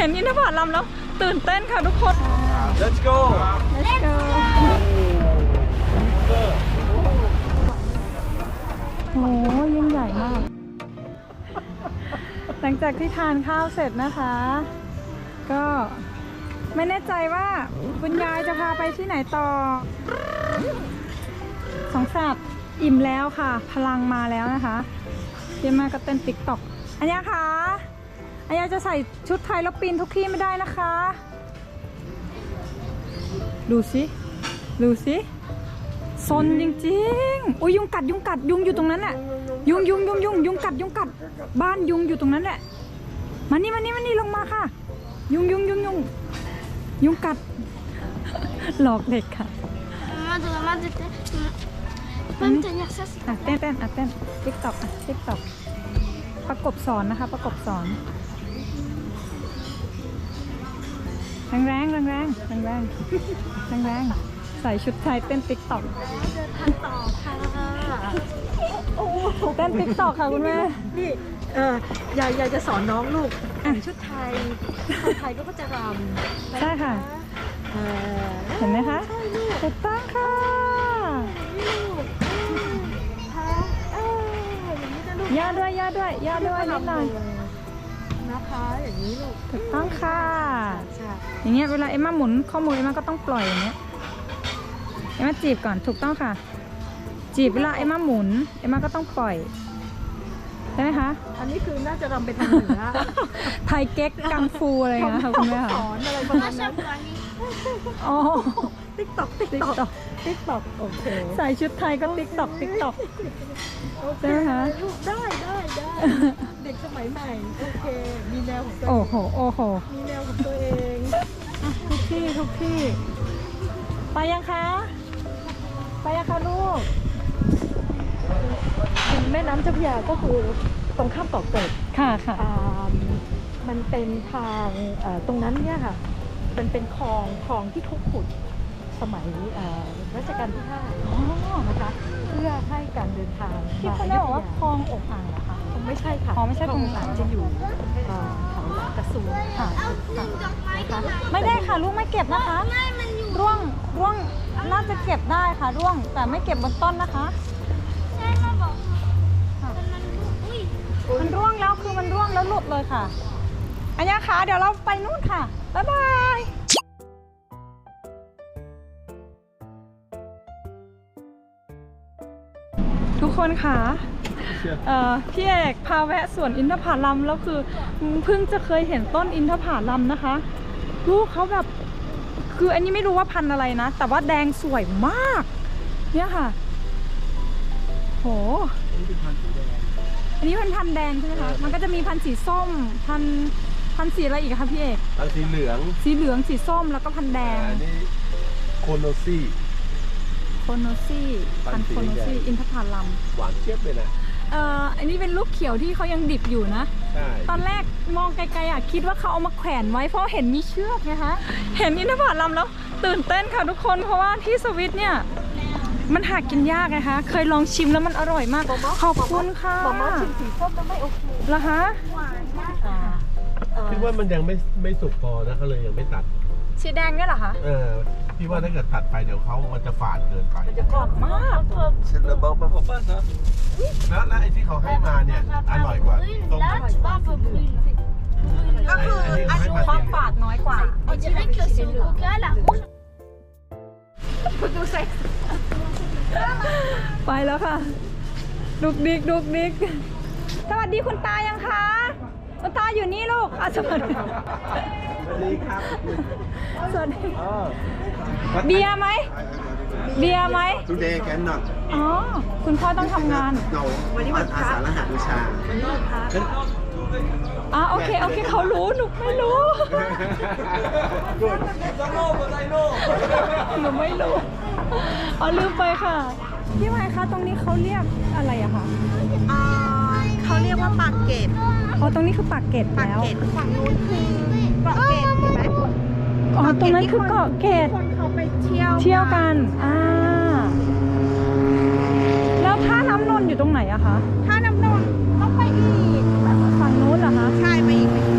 ห็นอินทผลัมแล้วตื่นเต้นค่ะทุกคน Let's go Let's go โหยิ่งใหญ่มาก หลังจากที่ทานข้าวเสร็จนะคะ ก็ไม่แน่ใจว่าคุณยายจะพาไปที่ไหนต่อ สองสับอิ่มแล้วค่ะ พลังมาแล้วนะคะ เยอะมากก็เต้นติ๊กต็อกอันยาคะอันยา จะใส่ชุดไทยแล้วปีนทุกที่ไม่ได้นะคะ ดูสิดูสิซนจริงๆอุ้ยยุงกัดยุงกัดยุงอยู่ตรงนั้นแหละยุงยุงยุงยุงยุงกัดยุงกัด บ้านยุงอยู่ตรงนั้นแหละมานี่มานี่มานี่ลงมาค่ะ ยุงยุงยุงยุงยุงกัด หลอกเด็กค่ะ Maman, maman, peux me tenir ça s'il อะเต้นเต้นอะเต้นติ๊กต็อกอะติ๊กต็อกประกบสอนนะคะ ประกบสอน แรงแรงแรงแรงแรงแรงแรงแรงใส่ชุดไทยเต้นติ๊กต็อกเต้นติ๊กต็อกค่ะคุณแม่นี่เออยายยายจะสอนน้องลูกแต่งชุดไทยคนไทยก็จะรำใช่ค่ะเออเห็นไหมคะถูกต้องค่ะเอออย่างนี้นะลูกย่อด้วยย่อด้วยย่อด้วยนิดหน่อย นะคะ อย่างนี้ลูกถูกต้องค่ะ ใช่อย่างเงี้ยเวลาเอ็มมาหมุนข้อมือเอ็มมาก็ต้องปล่อยอย่างเงี้ยเอ็มมาจีบก่อนถูกต้องค่ะ จีบเวลาเอ็มมาหมุนเอ็มมาก็ต้องปล่อยใช่ไหมคะ อันนี้คือน่าจะรำไปทางเหนือไทยเก๊กกังฟูอะไรอย่างเงี้ยค่ะคุณแม่สค่ะอนอะไรประมาณนั้นอ๋อติ๊กตอกติ๊กติ๊กตอกต็อกติ๊กตอกโอเคใส่ชุดไทยก็ติ๊กต็อกติ๊กต็อกโอเคใช่ไหมคะลูกได้ได้ได้เด็กส มัยใหม่โอเค มีแนวของตัวเอโอ้งโห โอ้โห มีแนวของตัวเองทุกที่ทุกที่ ไปยังคะ ไปยังคะลูกแม่น้ำเจ้าพระยาก็คือตรงข้ามเกาะเกร็ดค่ะค่ะ อ่ามันเป็นทางเอ่อตรงนั้นเนี่ยค่ะ มันเป็นคลองคลองที่เขาขุด สมัยเอ่อรัชกาลที่ห้าอ๋อนะคะเพื่อให้การเดินทางที่เขาเรียกว่าคลองอกอ่างเหรอคะคงไม่ใช่ค่ะอ๋อไม่ใช่ตรงนั้นคลอาจจะอยู่เอ่อแถวหลังกระทรวงค่ะนะคะไม่ได้ค่ะลูกไม่เก็บนะคะร่วงร่วงน่าจะเก็บได้ค่ะร่วงแต่ไม่เก็บบนต้นนะคะมันร่วงแล้วคือมันร่วงแล้วหลุดเลยค่ะอันนี้ค่ะเดี๋ยวเราไปนู่นค่ะบ๊ายบาย คนค่ะเอ่อพี่เอกพาแวะสวนอินทผลัมแล้วคือเพิ่งจะเคยเห็นต้นอินทผลัมนะคะ ลูกเขาแบบ คืออันนี้ไม่รู้ว่าพันธุ์อะไรนะ แต่ว่าแดงสวยมาก เนี่ยค่ะ โหอันนี้เป็นพันธุ์แดงใช่ไหมคะมันก็จะมีพันธุ์สีส้ม พันธุ์พันธุ์สีอะไรอีกอะคะพี่เอกอันสีเหลือง สีเหลืองสีส้มแล้วก็พันธุ์แดงอันนี้โคโนซี่ โคโนซี่พันธุ์โคโนซี่อินทผลัมหวานเจี๊ยบเลยนะเอ่ออันนี้เป็นลูกเขียวที่เขายังดิบอยู่นะ ใช่ตอนแรกมองไกลๆอะคิดว่าเขาเอามาแขวนไว้เพราะเห็นมีเชือกไงคะ เห็นอินทผลัมแล้ว ตื่นเต้นค่ะทุกคนเพราะว่าที่สวิตเนี่ย มันหากินยากไงคะ เคยลองชิมแล้วมันอร่อยมาก ขอบคุณค่ะหมอมอชิมสีส้มแล้วไม่โอเคเหรอคะอ่าเอ่อคิดว่ามันยังไม่ไม่สุกพอนะเขาเลยยังไม่ตัด สีแดงเนี่ยเหรอคะ เออ พี่ว่าถ้าเกิดตัดไปเดี๋ยวเขามันจะฝาดเกินไปมันจะกรอบมาก C'est le bon papa pas ça แล้วแล้วไอ้ที่เขาให้มาเนี่ยอร่อยกว่าต้ม Là, tu vois, un peu brune. ก็คืออันนี้ความฝาดน้อยกว่า On dirait que c'est au coca, la rouge. ไปแล้วค่ะ ดุกดิกดุกดิกสวัสดีคุณตายังคะ คุณตาอยู่นี่ลูกอะสวัสดีสวัสดีครับสวัสดีเออเบียร์ไหม เบียร์ไหม Today cannot. อ๋อ คุณพ่อต้องทำงาน No. วันนี้วันพระอาสาฬหบูชาวันนี้วันพระอ๋อ โอเค โอเค เขารู้ หนูไม่รู้ หนูไม่รู้ อ๋อ ลืมไปค่ะ พี่ไม้คะ ตรงนี้เขาเรียกอะไรอะคะ อ่า เขาเรียกว่าปากเกร็ดอ๋อตรงนี้คือปากเกร็ดปากแล้วเกร็ดฝั่งนู้นคือเกาะเกร็ดเห็นไหมอ๋อตรงนั้นคือเกาะเกร็ดคนเขาไปเที่ยวเที่ยวกันอ่าแล้วท่าน้ำนนท์อยู่ตรงไหนอะคะถ้าน้ำนนท์ต้องไปอีก ฝั่งนู้นเหรอคะ ใช่ไปอีกไปอีก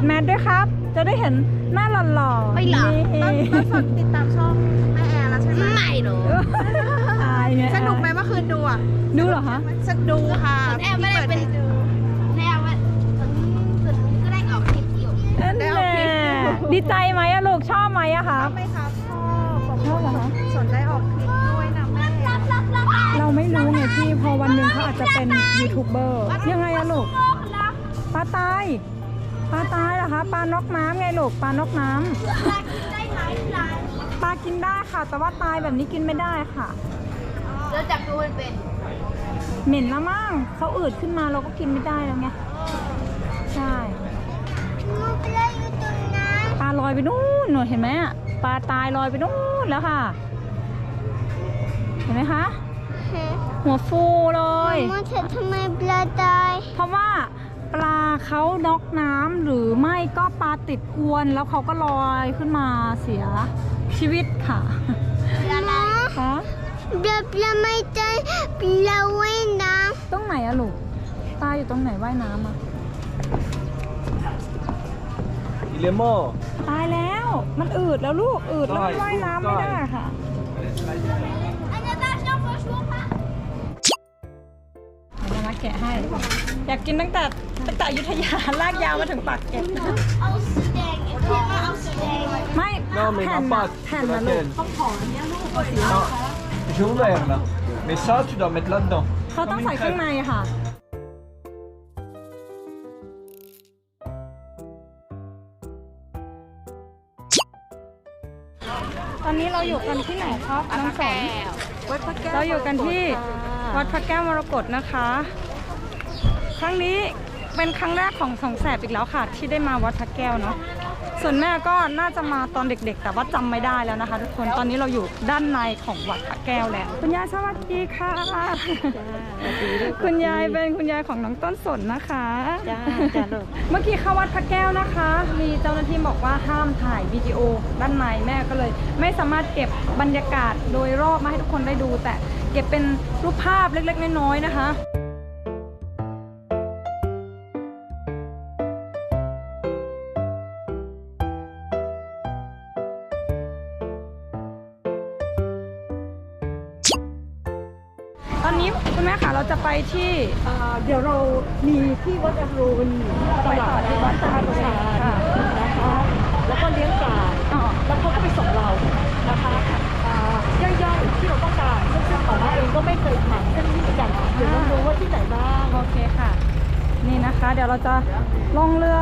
ดแมสด้วยครับ จะได้เห็นหน้าหล่อๆไม่หรอกต้นนี่ต้นสดติดตามช่องแม่แอร์แล้วใช่ไหมไม่หรอกอายไงสนุกไหมเมื่อคืนดูอะดูเหรอคะ สนุกค่ะแอร์ไม่ได้เป็นพี่ปิให้ดูแน่ว่าตอนนี้สุดก็ได้ออกคลิปอยู่นั่นแหละดีใจไหมอะลูกชอบไหมอะคชรัอบบไหมครับชอบบอกชอบเหรอคะสนได้ออกคลิปด้วยนะแม่เราไม่รู้ไงพี่พอวันหนึ่งเขาอาจจะเป็นยูทูบเบอร์ยังไงอะลูกป ลาตายปลาตายเหรอคะปลานกน้ำไงลูกปลานกน้ำได้ไหมร้านปลากินได้ค่ะ แต่ว่าตายแบบนี้กินไม่ได้ค่ะเราจับดูมันเป็นเหม็นละมั่งเขาอืดขึ้นมาเราก็กินไม่ได้แล้วไงใช่มันเป็นอะไรอยู่ตรงนั้นปลาลอยไปนู่นหนูเห็นไหมอะปลาตายลอยไปนู่นแล้วค่ะ เห็นไหมคะ หัวฟูเลย มันเสร็จทำไมปลาตาย เพราะว่า ปลาเขาน็อกน้ำหรือไม่ก็ปลาติดอวนแล้วเขาก็ลอยขึ้นมาเสียชีวิตค่ะปลาอะไรคะปลาปลาไม่ตายปลาว่ายน้ตรงไหนอะลูกตายอยู่ตรงไหนว่ายน้ำอะอิเลโมตายแล้ว มันอืดแล้วลูกอืดแล้วมันได้ว่ายน้ำไม่ได้ได้ค่ะ มาแกะให้ อยากกินตั้งแต่ตั้งแต่อยุธยา ลากยาวมาถึงปากเกร็ดเอาสีแดงเพื่อนมาเอาสีแดงไม่ No, mais แผ่น ma นะ patte. แผ่นนะลูก Non, j'ai ouvert là. Mais ça, tu dois mettre là-dedans. เขาต้องใส่ข้างในค่ะ ตอนนี้เราอยู่กันที่ไหนครับน้องสนวัดพระแก้วเราอยู่กันที่ค่ะ วัดพระแก้วมรกตนะคะ ครั้งนี้เป็นครั้งแรกของสองแสบอีกแล้วค่ะ ที่ได้มาวัดพระแก้วเนาะส่วนแม่ก็น่าจะมาตอนเด็กๆ แต่ว่าจำไม่ได้แล้วนะคะ ทุกคนตอนนี้เราอยู่ด้านในของวัดพระแก้วแล้วคุณยายสวัสดีค่ะคุณยายเป็นคุณยายของน้องต้นสนนะคะจ้าจ้าลูกเมื่อกี้เข้าวัดพระแก้วนะคะ มีเจ้าหน้าที่บอกว่าห้ามถ่ายวิดีโอด้านในแม่ก็เลย ไม่สามารถเก็บบรรยากาศโดยรอบมาให้ทุกคนได้ดูแต่ เก็บเป็นรูปภาพเล็กๆ น้อยๆนะคะตอนนี้คุณแม่ค่ะเราจะไปที่อ่าเดี๋ยวเรามีที่วัดอรุณตลาดที่วัดท่าประชานะคะ แล้วก็เลี้ยงปลา อ๋อแล้วเขาก็ไปส่งเรานะคะอ่าย่อยๆที่เราต้องการ นี่นะคะ เดี๋ยวเราจะลงเรือ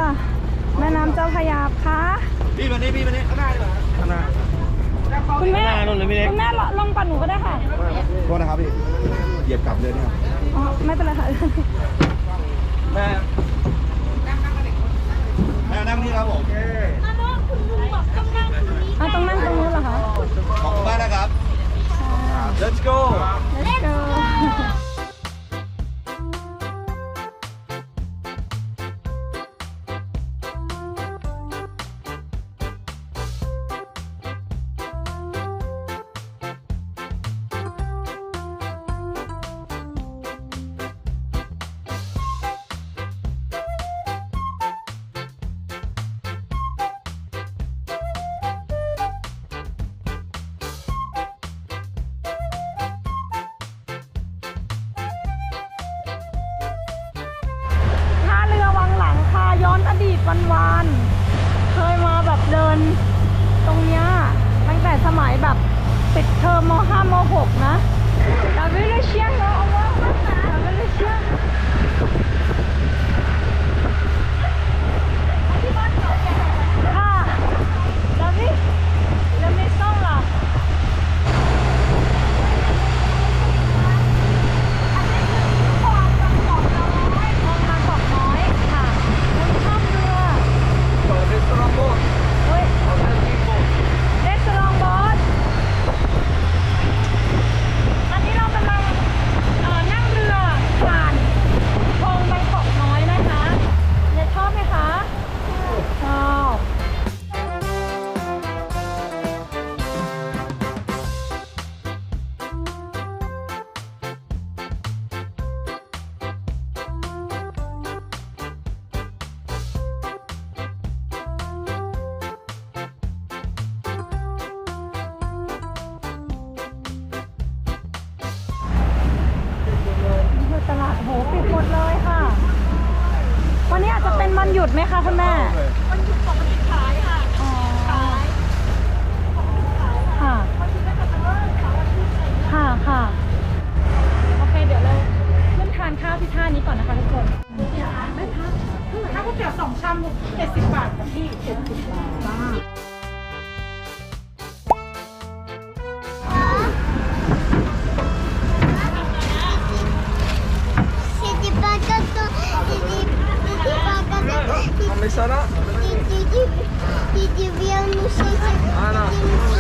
แม่น้ำเจ้าพระยาค่ะพี่มานี่พี่มานี่ข้างหน้าดีกว่าข้างหน้าคุณแม่ข้างหน้านู่นเลยพี่เล็กคุณแม่ลงปันหนูก็ได้ค่ะโทษนะครับพี่เหยียบกลับเลยนะครับอ๋อไม่เป็นไรค่ะแม่แม่นั่งนี่ครับผมมาโน่นคุณลุงบอกต้องนั่งตรงนี้อะต้องนั่งตรงนู้นเหรอคะขอบคุณมากนะครับ ย้อนอดีตวันวานๆเคยมาแบบเดินตรงเนี้ยตั้งแต่สมัยแบบปิดเทอมม .5 ม .6 นะดาวิลเชียงเนาะเอาว่าดาวิลเชียง ดไหมคะคุณแม่ Sidi viens nous chercher. Ah non.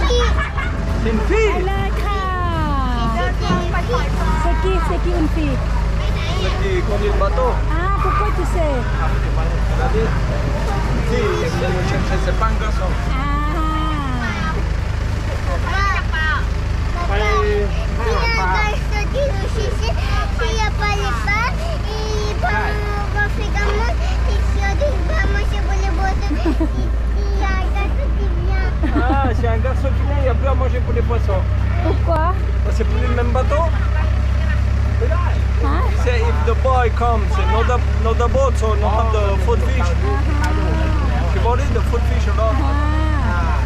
Sidi สินฟีไปเลยค่ะเซกิเซกิอุนฟี Perché con il bateau อ่าปุกโกจุเซ la di- Sì, c'è c'è se panca so อ่า Fai S'il y a pas ce qui nous cherche, s'il n'y a pas les pas, il va on fait comme moi. Et si on dit pas manger pour les boîtes, il y a un gâteau qui vient. Ah, c'est un garçon qui vient, il n'y a plus à manger pour les poissons. ปุกกัว Ah, C'est plus le même bateau ฮะ Say if the boy comes, not the, not the boat, so not have the food fish. You bought it, the food fish or not? อ่า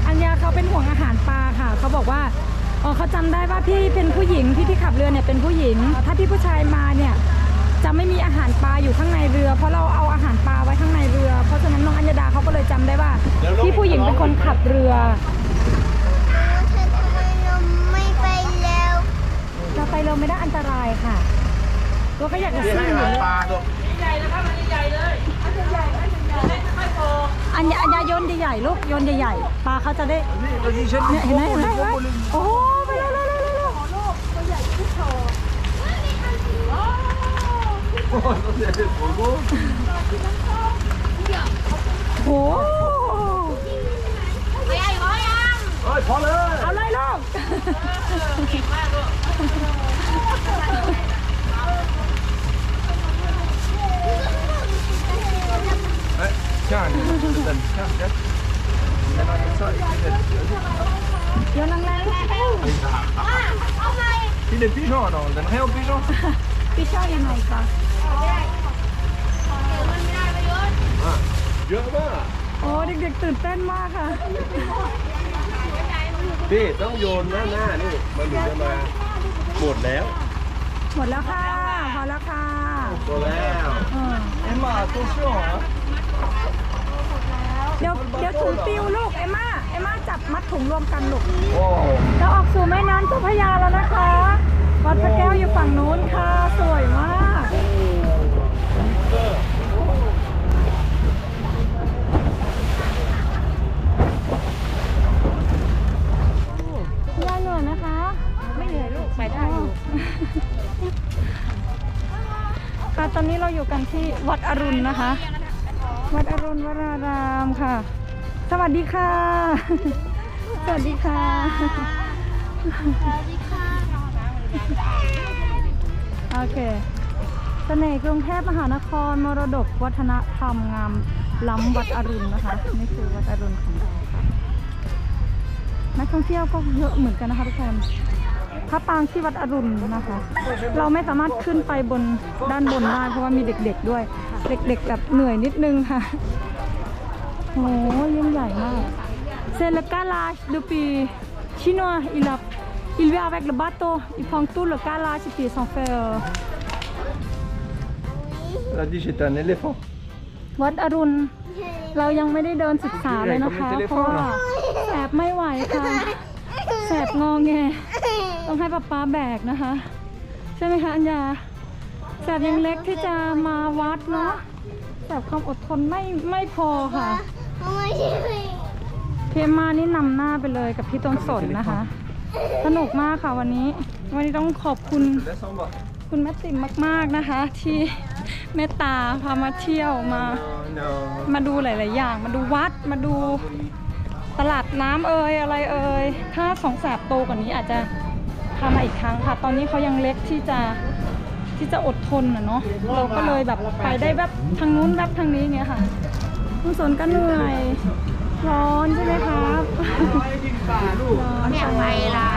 อัญญาเขาเป็นห่วงอาหารปลาค่ะ เขาบอกว่าอ๋อเขาจำได้ว่าพี่เป็นผู้หญิงพี่ที่ขับเรือเนี่ยเป็นผู้หญิง ถ้าพี่ผู้ชายมาเนี่ยจะไม่มีอาหารปลาอยู่ข้างในเรือ เพราะเราเอาอาหารปลาไว้ข้างในเรือ เพราะฉะนั้นน้องอัญญดาเขาก็เลยจำได้ว่าพี่ผู้หญิงเป็นคนขับเรือ ไม่ไปแล้ว เราไปเร็วไม่ได้อันตรายค่ะ ตัวก็อยากจะซิ่งอยู่เลยอันยาอันยาโยนใหญ่ๆลูกโยนใหญ่ๆปลาเขาจะได้ Vas-y, jette เนี่ยเห็นไหมเห็นไหมเห็นไหมโอ้โหไปเร็วเร็วเร็วเร็วเร็วโอ้โหไปไอ้ร้อยยัง Ôi, phó lên! เอาเลยลูก Eh, tiens, tiens, tiens, tiens. Mais non, comme ça, il fait des- โยนแรงเอาไป Il est pigeon, non On donne rien aux pigeons ๆพี่ชอบยังไงคะมันไม่ได้ประโยชน์ Viens là โอ้เด็กๆตื่นเต้นมากค่ะ นี่ต้องโยนหน้าหน้านี่ มันถึงจะมาหมดแล้ว หมดแล้วค่ะ พอแล้วค่ะหมดแล้วเออ Emma, attention, hein เดี๋ยวเดี๋ยวถุงปิวลูกเอมม่าเอมม่าจับมัดถุงรวมกันลูก Wow เราออกสู่แม่น้ำเจ้าพระยาแล้วนะคะวัดพระแก้วอยู่ฝั่งนู้นค่ะสวยมากยายเหนื่อยนะคะ ไม่เหนื่อยลูกไปได้อยู่ค่ะตอนนี้เราอยู่กันที่วัดอรุณนะคะ วัดอรุณวรารามค่ะ สวัสดีค่ะ สวัสดีค่ะ สวัสดีค่ะ โอเคเสน่ห์กรุงเทพมหานคร มรดกวัฒนธรรมงามล้ำวัดอรุณนะคะ นี่คือวัดอรุณของเราค่ะ นักท่องเที่ยวก็เยอะเหมือนกันนะคะทุกคนพระปรางที่วัดอรุณนะคะ เราไม่สามารถขึ้นไปบนด้านบนได้เพราะว่ามีเด็กๆด้วย เด็กๆแบบเหนื่อยนิดนึงค่ะโอ้ยิ่งใหญ่มาก C'est le calage depuis chinois. Il a, il vient avec le bateau. Il prend tout le calage et puis ils s'en fait. euh, Elle a dit j'étais un éléphant. วัดอรุณ เรายังไม่ได้เดินศึกษาเลยนะคะเด็กๆเพราะว่าแสบไม่ไหวค่ะแสบงอแง ต้องให้ป๊าป๊าแบกนะคะ ใช่ไหมคะอัญญา แสบยังเล็กที่จะมาวัดเนาะแสบความอดทนไม่ไม่พอค่ะไม่ใช่เพมมานี่นำหน้าไปเลยกับพี่ต้นสนนะคะ สนุกมากค่ะวันนี้ วันนี้ต้องขอบคุณ Laisse en bas. คุณแม่ติ๋มมากๆนะคะ ที่เมตตาพามาเที่ยวมา Non, non. มาดูหลายๆอย่าง มาดูวัดมาดูตลาดน้ำเอ่ยอะไรเอ่ยถ้าสองแสบโตกว่านี้อาจจะพามาอีกครั้งค่ะ ตอนนี้เขายังเล็กที่จะ ที่จะอดทนอะเนาะเราก็เลยแบบไปได้แบบทางนู้นแบบทางนี้เงี้ยค่ะคุณสนก็เหนื่อยร้อนใช่ไหมครับร้อนเนี่ยไปละ